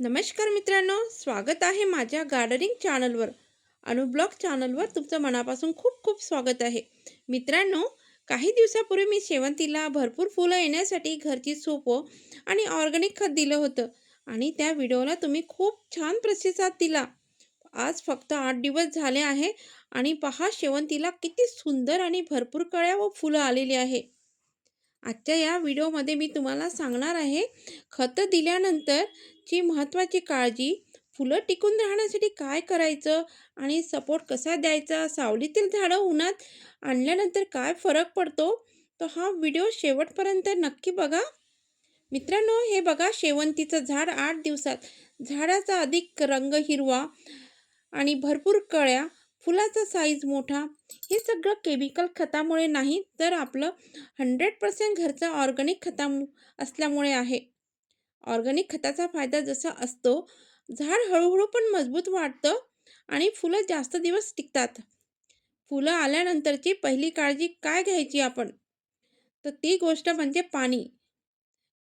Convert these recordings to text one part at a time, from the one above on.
नमस्कार मित्रांनो स्वागत आहे माझ्या गार्डनिंग चॅनलवर अनुब्लॉग चॅनलवर तुमचं मनापासून खूप खूप स्वागत आहे. मित्रांनो काही दिवसापूर्वी मी शेवंतीला भरपूर फुलं येण्यासाठी घरची सोपं आणि ऑर्गॅनिक खत दिलं होतं आणि त्या व्हिडिओला तुम्ही खूप छान प्रतिसाद दिला. आज फक्त आठ दिवस झाले आहे आणि पहा शेवंतीला किती सुंदर आणि भरपूर कळ्या व फुलं आलेली आहे. आजच्या या व्हिडिओमध्ये मी तुम्हाला सांगणार आहे खतं दिल्यानंतरची महत्त्वाची काळजी फुलं टिकून राहण्यासाठी काय करायचं आणि सपोर्ट कसा द्यायचा सावलीतील झाडं उन्हात आणल्यानंतर काय फरक पडतो तर हा व्हिडिओ शेवटपर्यंत नक्की बघा. मित्रांनो हे बघा शेवंतीचं झाड आठ दिवसात. झाडाचा अधिक रंग हिरवा आणि भरपूर कळ्या फुलाचा साईज मोठा. हे सगळं केमिकल खतामुळे नाही तर आपलं हंड्रेड पर्सेंट घरचं ऑर्गॅनिक खता असल्यामुळे आहे. ऑर्गॅनिक खताचा फायदा जसा असतो झाड हळूहळू पण मजबूत वाढतं आणि फुलं जास्त दिवस टिकतात. फुलं आल्यानंतरची पहिली काळजी काय घ्यायची आपण? तर ती गोष्ट म्हणजे पाणी.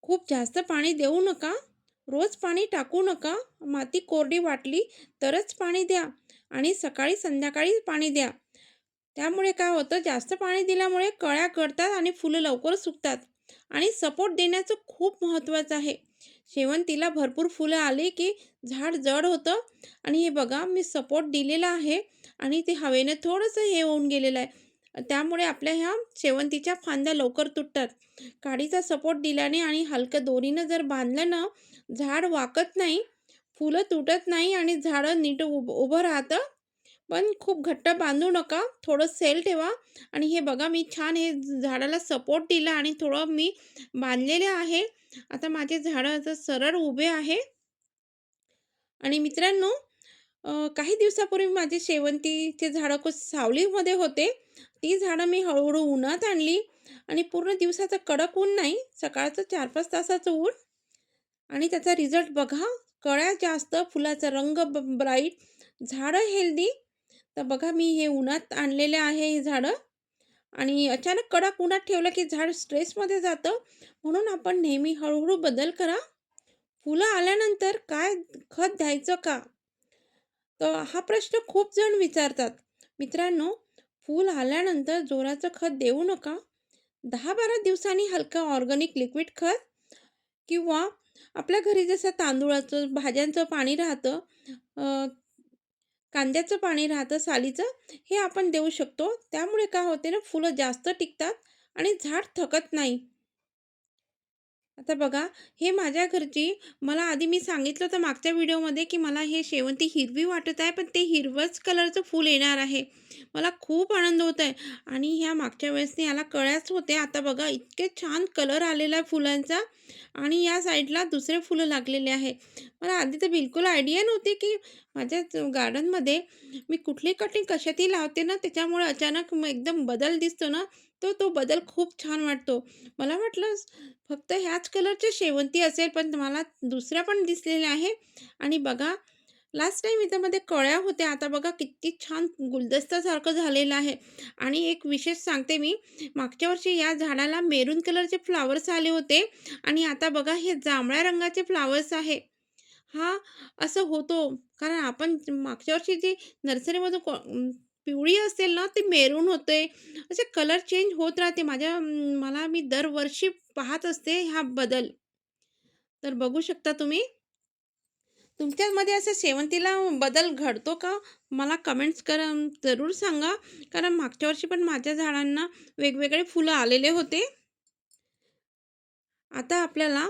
खूप जास्त पाणी देऊ नका. रोज पाणी टाकू नका. माती कोरडी वाटली तरच पाणी द्या. आणि सकाळी संध्याकाळी पाणी द्या. त्यामुळे काय होतं जास्त पाणी दिल्यामुळे कळ्या गळतात आणि फुलं लवकर सुकतात. आणि सपोर्ट देण्याचं खूप महत्त्वाचं आहे. शेवंतीला भरपूर फुलं आली की झाड जड होतं. आणि हे बघा मी सपोर्ट दिलेला आहे आणि ते हवेने थोडंसं हे होऊन गेलेलं आहे. त्यामुळे आपल्या ह्या शेवंतीच्या फांद्या लवकर तुटतात. काडीचा सपोर्ट दिल्याने आणि हलक्या दोरीनं जर बांधलं ना झाड वाकत नाही. फुलं तुटत नाही आणि झाडं नीट उभ उभं राहतं. पण खूप घट्ट बांधू नका थोडं सेल ठेवा. आणि हे बघा मी छान हे झाडाला सपोर्ट दिला आणि थोडं मी बांधलेले आहे. आता माझे झाडं आता सरळ उभे आहे. आणि मित्रांनो काही दिवसापूर्वी माझे शेवंतीचे झाडं खूप सावलीमध्ये होते. ती झाडं मी हळूहळू उन्हात आणली आणि पूर्ण दिवसाचं कडक ऊन नाही सकाळचं चार पाच तासाचं ऊन. आणि त्याचा रिझल्ट बघा कळ्या जास्त फुलाचा रंग ब्राईट झाडं हेल्दी तर बघा मी हे उन्हात आणलेले आहे हे झाडं. आणि अचानक कडक उन्हात ठेवलं की झाड स्ट्रेसमध्ये जातं. म्हणून आपण नेहमी हळूहळू बदल करा. फुलं आल्यानंतर काय खत द्यायचं का? तर हा प्रश्न खूप जण विचारतात. मित्रांनो फूल आल्यानंतर जोराचं खत देऊ नका. दहा बारा दिवसांनी हलकं ऑर्गॅनिक लिक्विड खत किंवा आपल्या घरी जसं तांदूळाचं भाज्यांचं पाणी राहतं कांद्याचं पाणी राहतं सालीचं हे आपण देऊ शकतो. त्यामुळे काय होते ना फुलं जास्त टिकतात आणि झाड थकत नाही. आता बघा हे माझ्या घरची मला आधी मी सांगितलं होतं मागच्या व्हिडिओमध्ये की मला हे शेवंती हिरवी वाटत आहे पण ते हिरवंच कलरचं फूल येणार आहे. मला खूप आनंद होत आहे. आणि ह्या मागच्या वेळेसने याला कळ्याच होते आता बघा इतके छान कलर आलेला आहे फुलांचा. आणि या साईडला दुसरे फुलं लागलेले आहे. मला आधी तर बिलकुल आयडिया नव्हती की माझ्या गार्डनमध्ये मी कुठली कटिंग कशातही लावते ना त्याच्यामुळे अचानक एकदम बदल दिसतो ना. तो तो बदल खूप छान वाटतो. मला वाटलं फक्त ह्याच कलरचे शेवंती असेल पण मला दुसऱ्या पण दिसलेल्या आहे. आणि बघा लास्ट टाईम याच्यामध्ये कळ्या होत्या. आता बघा किती छान गुलदस्तासारखं झालेलं आहे. आणि एक विशेष सांगते मी मागच्या वर्षी या झाडाला मेरून कलरचे फ्लावर्स आले होते. आणि आता बघा हे जांभळ्या रंगाचे फ्लावर्स आहे. हा असं होतो. कारण आपण मागच्या वर्षी जी नर्सरीमधून पिवळी असेल ना ती मेरून होते असे कलर चेंज होत राहते. माझ्या मला मी दरवर्षी पाहत असते हा बदल. तर बघू शकता तुम्ही. तुमच्यामध्ये असं शेवंतीला बदल घडतो का? मला कमेंट्स कर जरूर सांगा. कारण मागच्या वर्षी पण माझ्या झाडांना वेगवेगळे फुलं आलेले होते. आता आपल्याला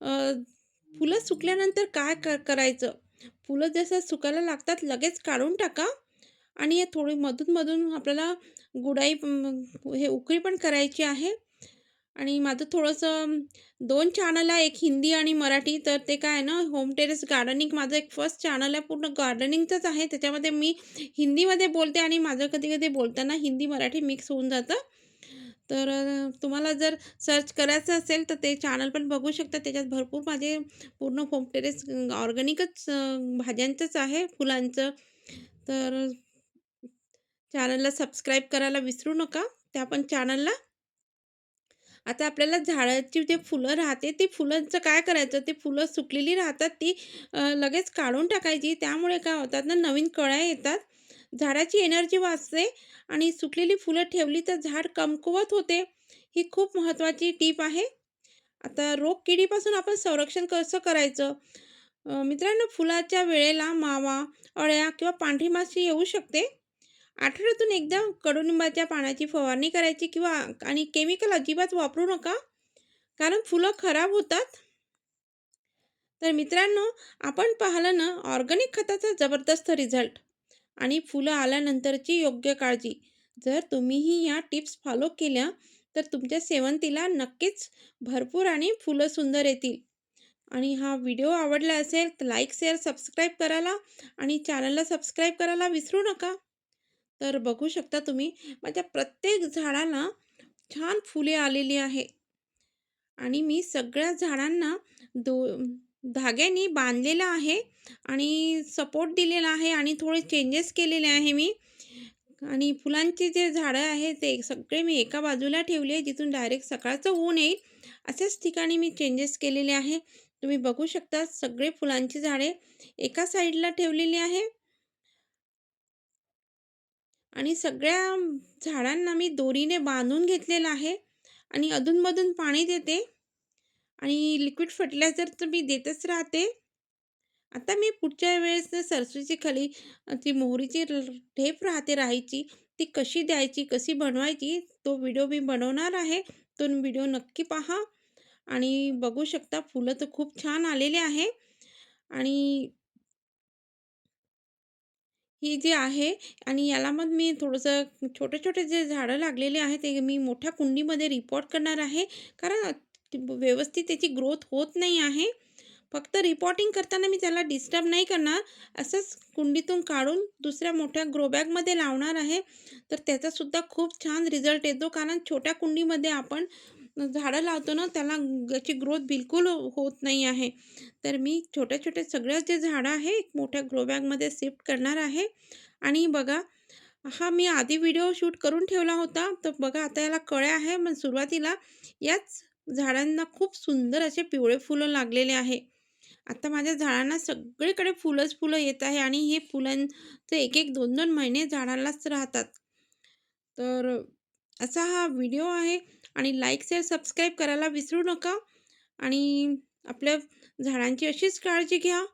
फुलं सुकल्यानंतर काय करायचं? फुलं जसं सुकायला लागतात लगेच काढून टाका. आणि थोडी मधून आपल्याला गुडाई हे उकळी पण करायची आहे. आणि माझं थोडंसं दोन चॅनल आहे एक हिंदी आणि मराठी. तर ते काय ना होम टेरेस गार्डनिंग माझं एक फर्स्ट चॅनल आहे पूर्ण गार्डनिंगचंच आहे. त्याच्यामध्ये मी हिंदीमध्ये बोलते आणि माझं कधी कधी बोलताना हिंदी मराठी मिक्स होऊन जातं. तर तुम्हाला जर सर्च करायचं असेल तर ते चॅनल पण बघू शकता. त्याच्यात भरपूर माझे पूर्ण होम टेरेस ऑर्गॅनिकच भाज्यांचंच आहे फुलांचं. तर चॅनलला सबस्क्राईब करायला विसरू नका. त्या पण चॅनलला. आता आपल्याला झाडाची जे फुलं राहते ते फुलांचं काय करायचं? ते फुलं सुकलेली राहतात ती लगेच काढून टाकायची. त्यामुळे काय होतात ना नवीन कळ्या येतात. झाडाची एनर्जी वाचते आणि सुकलेली फुलं ठेवली तर झाड कमकुवत होते. ही खूप महत्त्वाची टीप आहे. आता रोग किडीपासून आपण संरक्षण कसं करायचं? मित्रांनो फुलाच्या वेळेला मावा अळ्या किंवा पांढरी माशी येऊ शकते. आठवड्यातून एकदा कडुनिंबाच्या पाण्याची फवारणी करायची किंवा आणि केमिकल अजिबात वापरू नका कारण फुलं खराब होतात. तर मित्रांनो आपण पाहिलं ना ऑर्गॅनिक खताचा जबरदस्त रिझल्ट आणि फुलं आल्यानंतरची योग्य काळजी. जर तुम्हीही या टिप्स फॉलो केल्या तर तुमच्या सेवंतीला नक्कीच भरपूर आणि फुलं सुंदर येतील. आणि हा व्हिडिओ आवडला असेल तर लाईक शेअर सबस्क्राईब करायला आणि चॅनलला सबस्क्राईब करायला विसरू नका. तर बघू शकता तुम्ही माझ्या प्रत्येक झाडाला छान फुले आलेली आहे. आणि मी सगळ्या झाडांना दो धाग्यानी बांधलेलं आहे आणि सपोर्ट दिलेला आहे आणि थोडे चेंजेस केलेले आहे मी. आणि फुलांचे जे झाडं आहे ते सगळे मी एका बाजूला ठेवले जिथून डायरेक्ट सकाळचं ऊन येईल अशाच ठिकाणी मी चेंजेस केलेले आहे. तुम्ही बघू शकता सगळे फुलांची झाडे एका साईडला ठेवलेली आहे. आणि सगळ्या झाडांना मी दोरीने बांधून घेतलेलं आहे आणि अधूनमधून पाणी देते. आणि लिक्विड फर्टिलायझर तर मी देतच राहते. आता मी पुढच्या वेळेस ना सरसोची खाली ती मोहरीची ढेप राहते राहायची ती कशी द्यायची कशी बनवायची तो व्हिडिओ मी बनवणार आहे. तो व्हिडिओ नक्की पहा. आणि बघू शकता फुलं तर खूप छान आलेले आहे. आणि ही जी आहे आणि याला मग मी थोडंसं छोटे छोटे जे झाडं लागलेले आहे ते मी मोठ्या कुंडीमध्ये रिपोर्ट करणार आहे. कारण व्यवस्थित त्याची ग्रोथ होत नाही आहे. फक्त रिपोर्टिंग करताना मी त्याला डिस्टर्ब नाही करणार. असंच कुंडीतून काढून दुसऱ्या मोठ्या ग्रोबॅगमध्ये लावणार आहे. तर त्याचासुद्धा खूप छान रिझल्ट येतो. कारण छोट्या कुंडीमध्ये आपण झाडं लावतो ना त्याला त्याची ग्रोथ बिलकुल होत नाही आहे. तर मी छोट्या छोट्या सगळ्याच जे झाडं आहे एक मोठ्या ग्रोबॅगमध्ये शिफ्ट करणार आहे. आणि बघा हा मी आधी व्हिडिओ शूट करून ठेवला होता. तर बघा आता याला कळ्या आहे. मग सुरुवातीला याच झाडांना खूप सुंदर असे पिवळे फुलं लागलेले आहे. आता माझ्या झाडांना सगळीकडे फुलंच फुलं येत आहे आणि हे फुलांचे एक एक दोन दोन महिने झाडालाच राहतात. तर असा हा व्हिडिओ आहे. आणि लाईक शेअर सबस्क्राईब करायला विसरू नका. आणि आपल्या झाडांची अशीच काळजी घ्या.